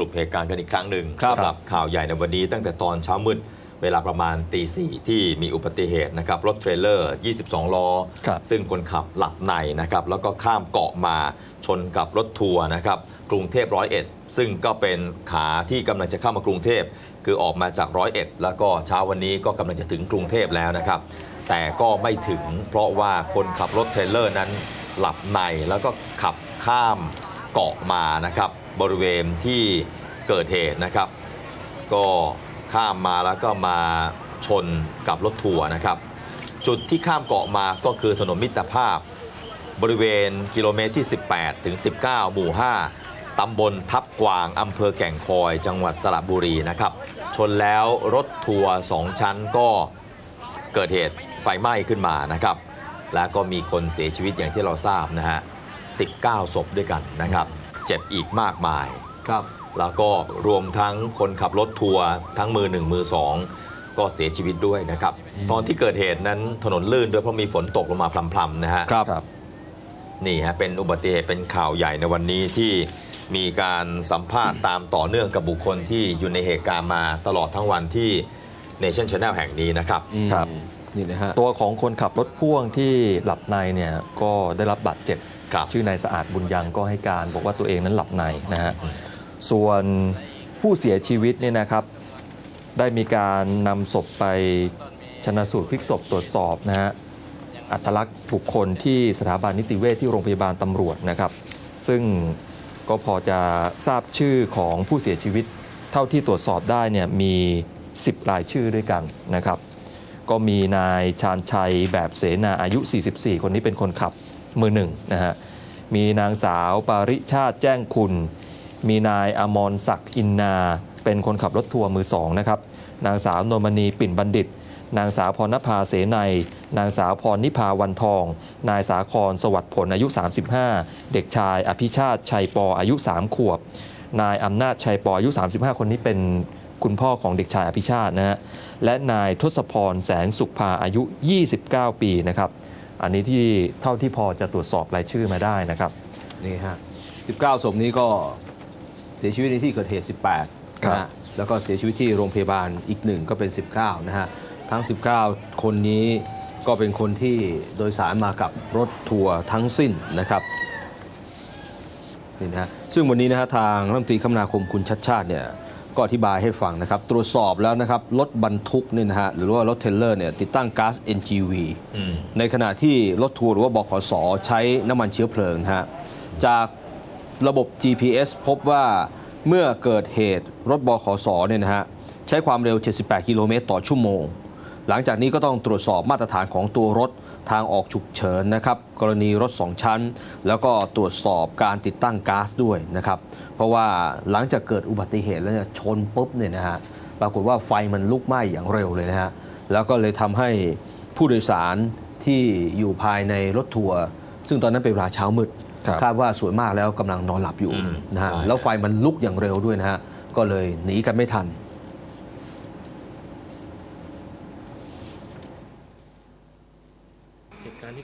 รุปเหตุการณ์กันอีกครั้งหนึ่งครับสำหรับข่าวใหญ่ในวันนี้ตั้งแต่ตอนเช้ามืดเวลาประมาณตีสี่ที่มีอุบัติเหตุนะครับรถเทรลเลอร์ 22 ล้อครับซึ่งคนขับหลับในนะครับแล้วก็ข้ามเกาะมาชนกับรถทัวร์นะครับกรุงเทพร้อยเอ็ดซึ่งก็เป็นขาที่กำลังจะเข้ามากรุงเทพคือออกมาจากร้อยเอ็ดแล้วก็เช้าวันนี้ก็กำลังจะถึงกรุงเทพแล้วนะครับ แต่ก็ไม่ถึงเพราะว่าคนขับรถเทรลเลอร์นั้นหลับในแล้วก็ขับข้ามเกาะมานะครับ บริเวณที่เกิดเหตุนะครับ ก็ข้ามมาแล้วก็มาชนกับรถทัวร์นะครับ จุดที่ข้ามเกาะมาก็คือถนนมิตรภาพ บริเวณกิโลเมตรที่ 18 ถึง 19 หมู่ 5 ตำบลทับกวางอำเภอแก่งคอย จังหวัดสระบุรีนะครับ ชนแล้วรถทัวร์สองชั้นก็เกิดเหตุไฟไหม้ขึ้นมานะครับ แล้วก็มีคนเสียชีวิตอย่างที่เราทราบนะฮะ 19 ศพด้วยกันนะครับ เจ็บอีกมากมาย ครับ แล้วก็รวมทั้งคนขับรถทัวร์ทั้งมือหนึ่งมือสองก็เสียชีวิตด้วยนะครับ ตอนที่เกิดเหตุนั้นถนนลื่นด้วยเพราะมีฝนตกลงมาพรำๆนะฮะครับ นี่ฮะเป็นอุบัติเหตุเป็นข่าวใหญ่ในวันนี้ที่มีการสัมภาษณ์ตามต่อเนื่องกับบุคคลที่อยู่ในเหตุการณ์มาตลอดทั้งวันที่ Nation Channel แห่งนี้นะครับ ครับ นี่นะฮะตัวของคนขับรถพ่วงที่หลับในเนี่ยก็ได้รับบาดเจ็บครับชื่อนายสะอาดบุญยังก็ให้การบอกว่าตัวเองนั้นหลับในนะฮะส่วนผู้เสียชีวิตเนี่ยนะครับ ได้มีการนำศพไปชนะสูตรพลิกศพตรวจสอบนะฮะอัตลักษณ์บุคคลที่สถาบันนิติเวชที่โรงพยาบาลตำรวจนะครับ ซึ่งก็พอจะทราบชื่อของผู้เสียชีวิต เท่าที่ตรวจสอบได้เนี่ยมี 10 รายชื่อด้วยกันนะครับ ก็มีนายชาญชัยแบบเสนาอายุ 44 คนนี้เป็นคนขับมือหนึ่งนะฮะ มีนางสาวปาริชาติแจ้งคุณ มีนายอมรศักดิ์อินนา เป็นคนขับรถทัวร์มือสองนะครับ นางสาวนวลมณีปิ่นบัณฑิต นางสาวพรณภาเสนัยนางสาวพรนิพาวันทอง นายสาครสวัสดิ์ผลอายุ 35 เด็กชายอภิชาติชัยปออายุ 3 ขวบ นายอำนาจชัยปออายุ 35 คนนี้เป็น คุณพ่อของเด็กชายอภิชาตินะฮะและนายทศพรแสงสุขภาอายุ 29 ปีนะครับ อันนี้ที่เท่าที่พอจะตรวจสอบรายชื่อมาได้นะครับ นี่ฮะ 19 ศพนี้ก็เสียชีวิตในที่เกิดเหตุ 18ครับ นะฮะแล้วก็เสียชีวิตที่โรงพยาบาลอีกหนึ่งก็เป็น 19 นะฮะ ทั้ง 19 คนนี้ก็เป็นคนที่โดยสารมากับรถทัวร์ทั้งสิ้นนะครับ นี่นะฮะซึ่งวันนี้นะฮะทางรัฐมนตรีคมนาคมคุณชัดชาติเนี่ย ก็อธิบายให้ฟังนะครับ ตรวจสอบแล้วนะครับ รถบรรทุกเนี่ยนะฮะหรือว่ารถเทรลเลอร์เนี่ยติดตั้งก๊าซ NGV อืมในขณะที่รถทัวร์หรือว่าบขสใช้น้ำมันเชื้อเพลิงนะฮะจากระบบ GPS พบว่าเมื่อเกิดเหตุรถบขสเนี่ยนะฮะใช้ความเร็ว 78 กิโลเมตรต่อชั่วโมง หลังจากนี้ก็ต้องตรวจสอบมาตรฐานของตัวรถ ทางออกฉุกเฉินนะครับกรณีรถ 2 ชั้น แล้วก็ตรวจสอบการติดตั้งก๊าซด้วยนะครับเพราะว่าหลังจากเกิดอุบัติเหตุแล้วเนี่ยชนปุ๊บเนี่ยนะฮะปรากฏว่าไฟมันลุกไหม้อย่างเร็วเลยนะฮะแล้วก็เลยทำให้ผู้โดยสารที่อยู่ภายในรถทัวร์ซึ่งตอนนั้นเป็นเวลาเช้ามืดครับคาดว่าส่วนมากแล้วกำลังนอนหลับอยู่อืมนะฮะใช่แล้วไฟมันลุกอย่างเร็วด้วยนะฮะก็เลยหนีกันไม่ทัน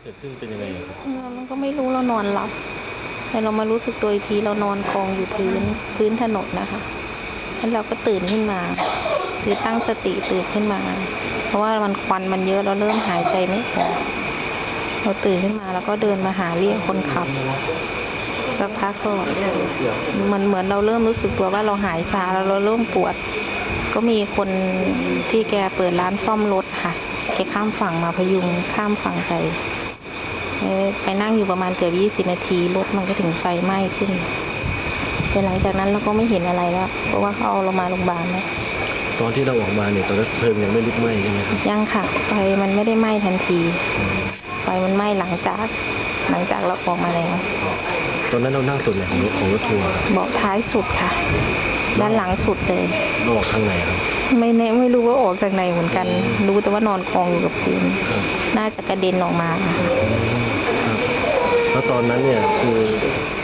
เหตุการณ์ที่เกิดขึ้นเป็นยังไงครับมันก็ไม่รู้เรานอนหลับแต่เรามารู้สึกตัวอีกทีเรานอนกองอยู่พื้นพื้นถนนนะคะแล้วเราก็ตื่นขึ้นมาคือตั้งสติตื่นขึ้นมา เพราะว่ามันควันมันเยอะเราเริ่มหายใจไม่ออกเราตื่นขึ้นมาแล้วก็เดินมาหาเรียกคนขับสักพักก็มันเหมือนเราเริ่มรู้สึกตัวว่าเราหายชาแล้วเราเริ่มปวด ก็มีคนที่แกเปิดร้านซ่อมรถค่ะแกข้ามฝั่งมาพยุงข้ามฝั่งไป ไปนั่งอยู่ประมาณเกือบ20นาทีรถมันก็ถึงไฟไหม้ขึ้นแต่หลังจากนั้นเราก็ไม่เห็นอะไรแล้ว เพราะว่าเขาเอาเรามาโรงพยาบาลแล้วตอนที่เราออกมาเนี่ยตอนนั้นเพลิงยังไม่ลุกไหม้ใช่ไหมครับยังค่ะไฟมันไม่ได้ไหม้ทันทีไฟมันไหม้หลังจากหลังจากเราออกมาแล้วตอนนั้นเรานั่งส่วนไหนของรถของรถทัวร์ครับเบาะท้ายสุดค่ะ ด้านหลังสุดเลยเราออกทางไหนครับ ไม่แน่ไม่รู้ว่าออกจากไหนเหมือนกัน รู้แต่ว่านอนกองอยู่กับพื้นน่าจะกระเด็นออกมาค่ะแล้วตอนนั้นเนี่ยคือ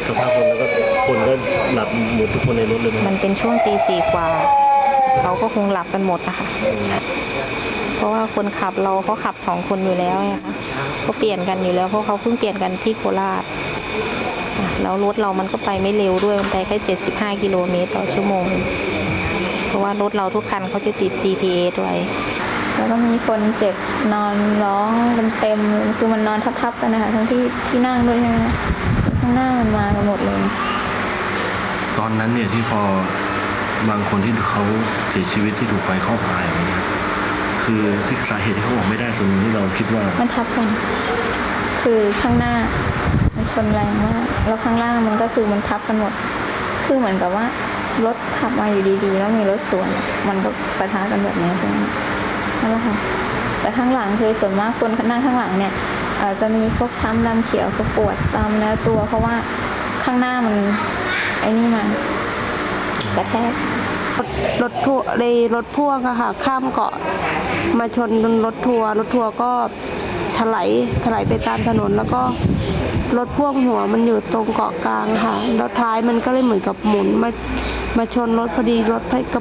สภาพคนแล้วก็คนก็หลับหมดทุกคนในรถเลยไหมมันเป็นช่วงตีสี่กว่า เขาก็คงหลับกันหมดนะคะเพราะว่าคนขับเราเขาขับสองคนอยู่แล้วไงคะเขาเปลี่ยนกันอยู่แล้วเพราะเขาเพิ่งเปลี่ยนกันที่โคราชแล้วรถเรามันก็ไปไม่เร็วด้วยมันไปแค่75กิโลเมตรต่อชั่วโมง เพราะว่ารถเราทุกคันเขาจะติด GPS ไว้แล้วก็มีคนเจ็บนอนร้องกันเต็มคือมันนอนทับๆกันนะคะทั้งที่ที่นั่งด้วยใช่ไหมคะข้างหน้ามันมากันหมดเลย ตอนนั้นเนี่ยที่พอบางคนที่เขาเสียชีวิตที่ถูกไฟคลอกตายอย่างเงี้ยคือที่สาเหตุที่เขาบอกไม่ได้ส่วนหนึ่งที่เราคิดว่า มันทับกัน คือข้างหน้ามันชนแรงมาก แล้วข้างล่างมันก็คือมันทับกันหมด คือเหมือนกับว่า รถขับมาอยู่ดีๆ แล้วมีรถสวน มันก็ปะทะกันแบบนี้ใช่ไหมนั่นแหละค่ะ แต่ข้างหลังคือส่วนมากคนนั่งข้างหลังเนี่ยอาจจะมีพวกช้ำดำเขียวก็ปวดตามเนื้อตัวเพราะว่าข้างหน้ามันไอ้นี่มากระแทกรถทัวร์ในรถพ่วงอะค่ะ ข้ามเกาะมาชนรถทัวร์รถทัวร์ก็ถลายถลายไปตามถนนแล้วก็รถพ่วงหัวมันอยู่ตรงเกาะกลางค่ะแล้วท้ายมันก็เลยเหมือนกับหมุนมา มาชนรถพอดีรถก็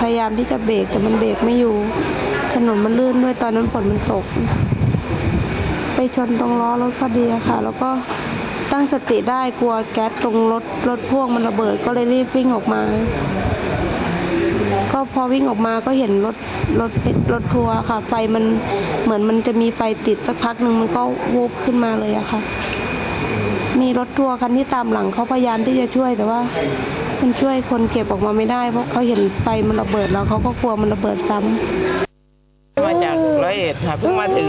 พยายามที่จะเบรกแต่มันเบรกไม่อยู่ ถนนมันลื่นด้วยตอนนั้นฝนมันตก ไปชนตรงล้อรถพอดีค่ะ แล้วก็ตั้งสติได้กลัวแก๊สตรงรถรถพ่วงมันระเบิดก็เลยรีบวิ่งออกมา ก็พอวิ่งออกมาก็เห็นรถรถรถทัวร์ค่ะ ไฟมันเหมือนมันจะมีไฟติดสักพักหนึ่งมันก็วูบขึ้นมาเลยอะค่ะ มีรถทัวร์คันที่ตามหลังเขาพยายามที่จะช่วยแต่ว่า มันช่วยคนเก็บออกมาไม่ได้ เพราะเขาเห็นไฟมันระเบิดแล้วเขาก็กลัวมันระเบิดซ้ำมาจากร้อยเอ็ดค่ะเพิ่งมาถึง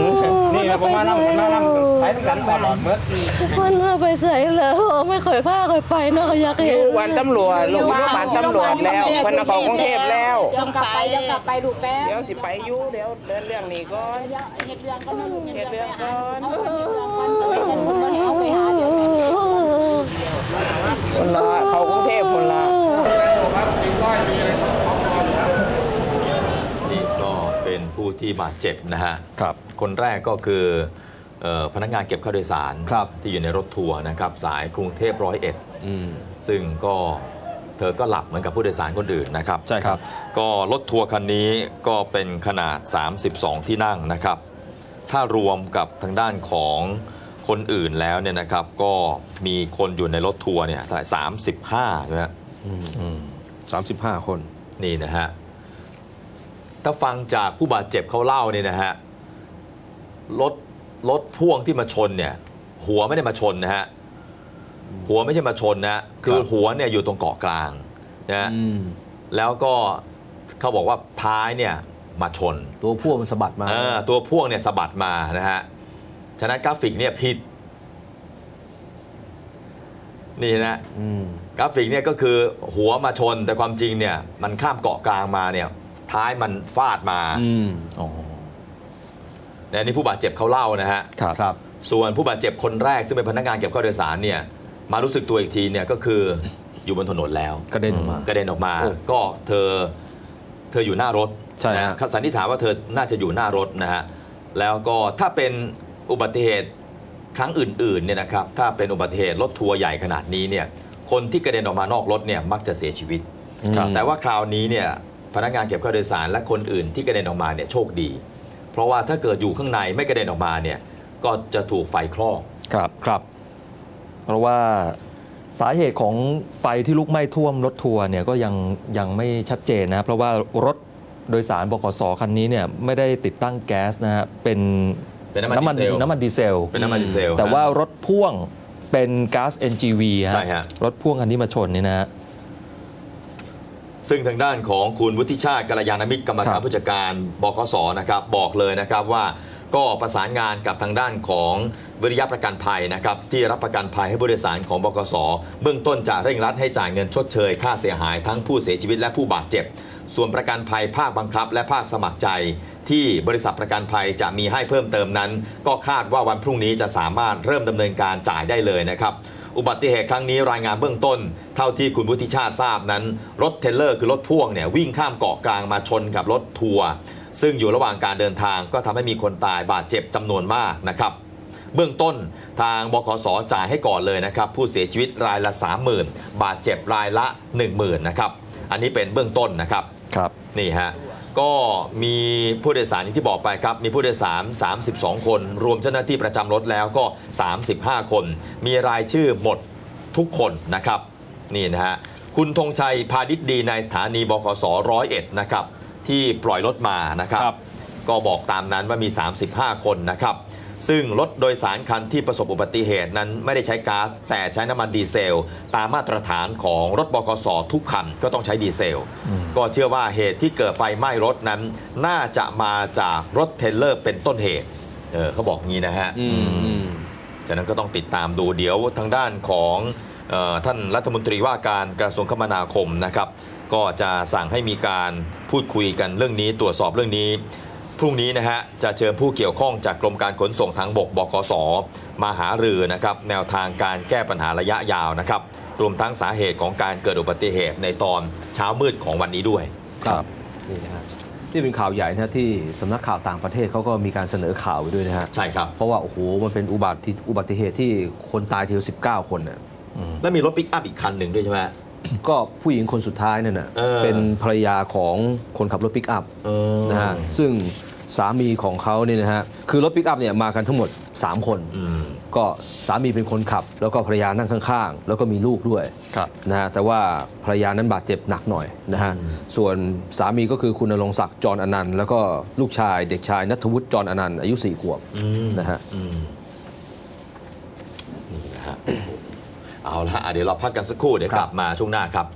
นี่ครับผมมานั่งมานั่งไปกันตลอดเมื่อมันเลิกไปใส่เลยไม่เคยพาเคยไปเนาะอยากอเห็นยู่วันตำรวจลูกอยู่บ้านตำรวจแล้วเพิ่นเอาของกรุงเทพแล้วเดี๋ยวกลับไปเดี๋ยวกลับไปดูแป๊บเดี๋ยวสิไปอยู่เดี๋ยวเดินเรื่องนี้ก่อนเฮ็ดเรื่องก็นั่งเฮ็ดเฮ็ดเรื่เรื่อองงไปก่อนเอาเฮ็ดเรื่องก่อนสมัยนั้นผมบ่ได้เอาไปหาเดี๋ยวกัน คนละเขากรุงเทพคนละนี่ก็เป็นผู้ที่บาดเจ็บนะฮะครับคนแรกก็คือเอ่อพนักงานเก็บค่าโดยสารครับที่อยู่ในรถทัวร์นะครับสายกรุงเทพร้อยเอ็ดอืมซึ่งก็เธอก็หลับเหมือนกับผู้โดยสารคนอื่นนะครับใช่ครับ ก็รถทัวร์คันนี้ก็เป็นขนาด 32 ที่นั่งนะครับ ถ้ารวมกับทางด้านของ คนอื่นแล้วเนี่ยนะครับ ก็มีคนอยู่ในรถทัวร์เนี่ยเท่าไหร่35นะฮะ35คน นี่นะฮะ ถ้าฟังจากผู้บาดเจ็บเขาเล่าเนี่ยนะฮะ รถรถพ่วงที่มาชนเนี่ย หัวไม่ได้มาชนนะฮะ หัวไม่ใช่มาชนนะ คือหัวเนี่ยอยู่ตรงเกาะกลางนะฮะอืมแล้วก็เขาบอกว่าท้ายเนี่ยมาชน ตัวพ่วงมันสะบัดมาเออตัวพ่วงเนี่ยสะบัดมานะฮะ ฉะนั้นกราฟิกเนี่ยผิด นี่นะอืมกราฟิกเนี่ยก็คือหัวมาชนแต่ความจริงเนี่ย มันข้ามเกาะกลางมาเนี่ย ท้ายมันฟาดมาอืมอ๋อแต่อันนี้ผู้บาดเจ็บเขาเล่านะฮะครับครับ ส่วนผู้บาดเจ็บคนแรกซึ่งเป็นพนักงานเก็บค่าโดยสารเนี่ย มารู้สึกตัวอีกทีเนี่ยก็คืออยู่บนถนนแล้วกระเด็นออกมากระเด็นออกมาโอ้ก็เธอเธออยู่หน้ารถใช่ฮะนะสันนิษฐานว่าเธอน่าจะอยู่หน้ารถนะฮะแล้วก็ถ้าเป็น อุบัติเหตุครั้งอื่นๆเนี่ยนะครับถ้าเป็นอุบัติเหตุรถทัวร์ใหญ่ขนาดนี้เนี่ยคนที่กระเด็นออกมานอกรถเนี่ยมักจะเสียชีวิต ครับ แต่ว่าคราวนี้เนี่ยพนักงานเก็บค่าโดยสารและคนอื่นที่กระเด็นออกมาเนี่ยโชคดี เพราะว่าถ้าเกิดอยู่ข้างในไม่กระเด็นออกมาเนี่ยก็จะถูกไฟคลอก ครับครับ เพราะว่าสาเหตุของไฟที่ลุกไหม้ท่วมรถทัวร์เนี่ยก็ยังยังไม่ชัดเจนนะครับเพราะว่ารถโดยสารบขสคันนี้เนี่ยไม่ได้ติดตั้งแก๊สนะฮะเป็น เป็นน้ำมันดีเซลน้ำมันดีเซล เป็นน้ำมันดีเซลแต่ฮะว่ารถพ่วงเป็นก๊าซ NGV ใช่ฮะ รถพ่วงคันที่มาชนนี่นะฮะซึ่งทางด้านของคุณวุฒิชาติกัลยาณมิตรกรรมคการรับผู้จัดการบขสนะครับ บอกเลยนะครับว่าก็ประสานงานกับทางด้านของวิริยะประกันภัยนะครับ ที่รับประกันภัยให้ผู้โดยสารของบขสเบื้องต้นจะเร่งรัดให้จ่ายเงินชดเชย ค่าเสียหายทั้งผู้เสียชีวิตและผู้บาดเจ็บ ส่วนประกันภัยภาคบังคับ และภาคสมัครใจ ที่บริษัทประกันภัยจะมีให้เพิ่มเติมนั้น ก็คาดว่าวันพรุ่งนี้จะสามารถเริ่มดำเนินการจ่ายได้เลยนะครับอุบัติเหตุครั้งนี้รายงานเบื้องต้น เท่าที่คุณวุฒิชาติทราบนั้น รถเทรลเลอร์คือรถพ่วงเนี่ยวิ่งข้ามเกาะกลางมาชนกับรถทัวร์ซึ่งอยู่ระหว่างการเดินทางก็ทำให้มีคนตายบาดเจ็บจำนวนมากนะครับเบื้องต้นทางบขสจ่ายให้ก่อนเลยนะครับ ผู้เสียชีวิตรายละ 30,000 บาดเจ็บรายละ 10,000นะครับอันนี้เป็นเบื้องต้นนะครับครับนี่ฮะ ก็มีผู้โดยสารอย่างที่บอกไปครับ มีผู้โดยสาร 32 คน รวมเจ้าหน้าที่ประจำรถแล้วก็ 35 คน มีรายชื่อหมดทุกคนนะครับ นี่นะฮะ คุณธงชัยพาณิชย์ดีในสถานีบขสร้อยเอ็ดนะครับ ที่ปล่อยรถมานะครับครับก็บอกตามนั้นว่ามี 35 คนนะครับ ซึ่งรถโดยสารคันที่ประสบอุบัติเหตุนั้นไม่ได้ใช้ก๊าซแต่ใช้น้ำมันดีเซล ตามมาตรฐานของรถบกสทุกคันก็ต้องใช้ดีเซล ก็เชื่อว่าเหตุที่เกิดไฟไหม้รถนั้น น่าจะมาจากรถเทรลเลอร์เป็นต้นเหตุเออเขาบอกงี้นะฮะอืมฉะนั้นก็ต้องติดตามดูเดี๋ยวทางด้านของเออท่านรัฐมนตรีว่าการกระทรวงคมนาคมนะครับ ก็จะสั่งให้มีการพูดคุยกันเรื่องนี้ตรวจสอบเรื่องนี้พ รุ่งนี้นะฮะจะเชิญผู้เกี่ยวข้องจากกรมการขนส่งทางบกบกสมาหารือนะครับแนวทางการแก้ปัญหาระยะยาวนะครับรวมทั้งสาเหตุของการเกิดอุบัติเหตุในตอนเช้ามืดของวันนี้ด้วยครับนี่นะฮะนี่เป็นข่าวใหญ่นะที่สำนักข่าวต่างประเทศเขาก็มีการเสนอข่าวไว้ด้วยนะฮะใช่ครับ เพราะว่าโอ้โหมันเป็นอุบัติอุบัติเหตุที่คนตายทีเดียว19 คนน่ะแล้วมีรถปิกอัพอีกคันหนึ่งด้วยใช่ไหมก็ผู้หญิงคนสุดท้ายนั่นน่ะเออเป็นภรรยาของคนขับรถปิกอัพเออนะฮะซึ่ง สามีของเขาเนี่ยนะฮะคือรถปิกอัพเนี่ยมากันทั้งหมด 3 คนอืมก็สามีเป็นคนขับ แล้วก็ภรรยานั่งข้างๆ แล้วก็มีลูกด้วยครับนะฮะแต่ว่าภรรยานั้นบาดเจ็บหนักหน่อยนะฮะส่วนสามีก็คือคุณณรงค์ศักดิ์จรอนันต์แล้วก็ลูกชายเด็กชายนัทวุฒิจรอนันต์อายุ4ขวบอืมนะฮะอืมนี่นะฮะเอาละฮะอะเดี๋ยวเราพักกันสักครู่เดี๋ยวครับกลับมาช่วงหน้าครับ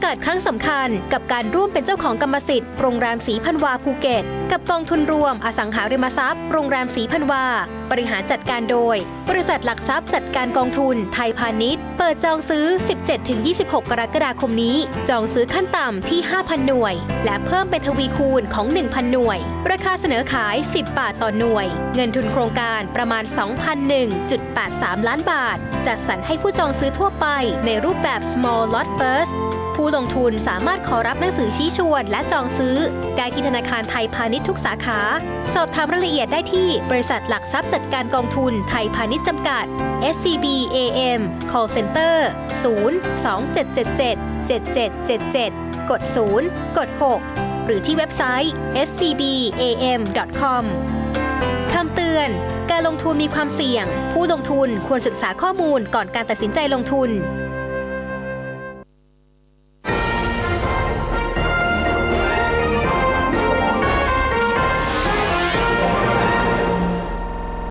อกาสครั้งสำคัญ กับการร่วมเป็นเจ้าของกรรมสิทธิ์ โรงแรมสีพันวาภูเก็ต กับกองทุนรวมอสังหาริมทรัพย์ โรงแรมสีพันวา บริหารจัดการโดย บริษัทหลักทรัพย์จัดการกองทุน ไทยพาณิชย์ เปิดจองซื้อ 17-26 กรกฎาคมนี้ จองซื้อขั้นต่ำที่ 5,000 หน่วย และเพิ่มเป็นทวีคูณของ 1,000 หน่วย ราคาเสนอขาย 10 บาทต่อหน่วย เงินทุนโครงการประมาณ 2,001.83 ล้านบาท จัดสรรให้ผู้จองซื้อทั่วไปในรูปแบบ small lot first ผู้ลงทุนสามารถขอรับหนังสือชี้ชวนและจองซื้อ ได้ที่ธนาคารไทยพาณิชย์ทุกสาขา สอบถามรายละเอียดได้ที่บริษัทหลักทรัพย์จัดการกองทุนไทยพาณิชย์จำกัด SCB AM Call Center 02777 7777 กด 0 กด 6 หรือที่เว็บไซต์ scbam.com คำเตือน การลงทุนมีความเสี่ยง ผู้ลงทุนควรศึกษาข้อมูลก่อนการตัดสินใจลงทุน